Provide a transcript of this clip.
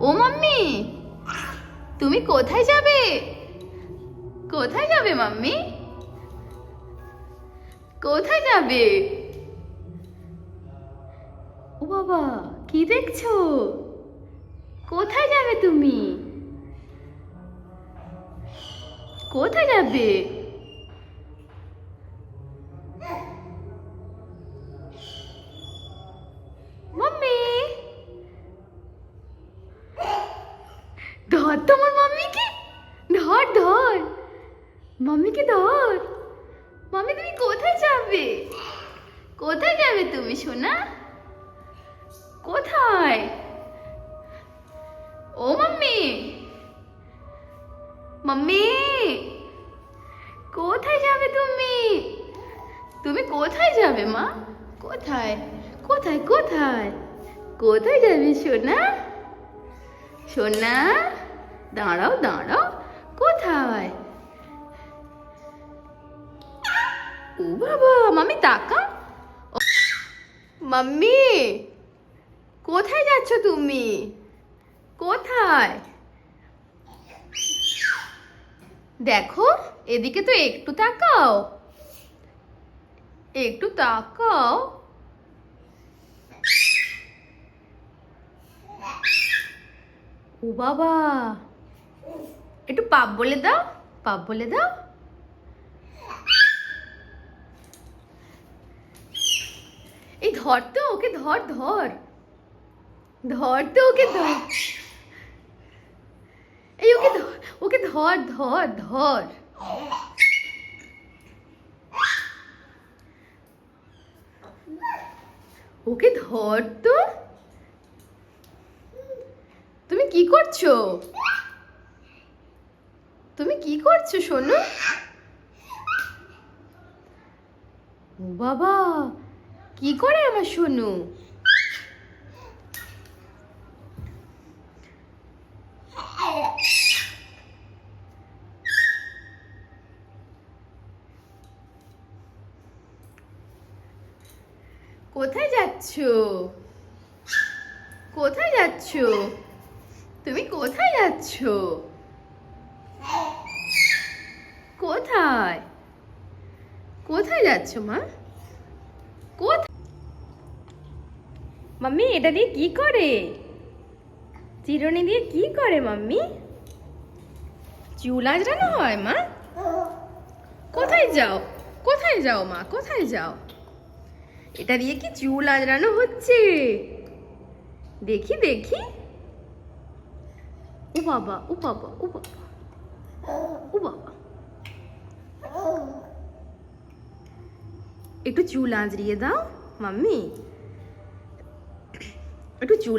ও mummy, তুমি কোথায় যাবে? কোথায় যাবে মাম্মি? কোথায় যাবে? ও বাবা, কি দেখছ? কোথায় যাবে তুমি? কোথায় যাবে? ধর তোমার মাম্মিকে ধর ধর। মাম্মিকে ধর। মাম্মি তুমি কোথায় যাবে? কোথায় যাবে তুমি, সোনা? কোথায়? ও মাম্মি। মাম্মি, কোথায় যাবে তুমি? তুমি কোথায় যাবে, মা? কোথায়? কোথায় কোথায়? কোথায় যাবে, সোনা? সোনা? দাঁড়াও দাঁড়াও, কোথায়? ও বাবা, মাম্মি তাকা। মাম্মি, কোথায় যাচ্ছ তুমি? কোথায়? দেখো, এদিকে তো একটু তাকাও। একটু তাকাও। ও বাবা একটু পাপ বলে দাও, পাপ বলে দাও। এই ধর তো ওকে, ধর ধর। ধর তো ওকে, ধর। এই ওকে ওকে ধর ধর ধর। ওকে ধর তো। তুমি কি করছ? তুমি কি করছ, সোনু? ও বাবা, কি করে আমার সোনু? কোথায় যাচ্ছো? কোথায় যাচ্ছ? তুমি কোথায় যাচ্ছো? কোথায়? কোথায় যাচ্ছ, মা? মাম্মি, এটা দিয়ে কি করে? চিরুনি দিয়ে কি করে, মাম্মি? চুল আজরানো হয়, মা? কোথায় যাও? কোথায় যাও, মা? কোথায় যাও? এটা দিয়ে কি চুল আজরানো হচ্ছে? দেখি দেখি। ও বাবা ও বাবা ও বাবা। ও বাবা। একটু চুল আঁচড়িয়ে দাও মাম্মি। একটু চুল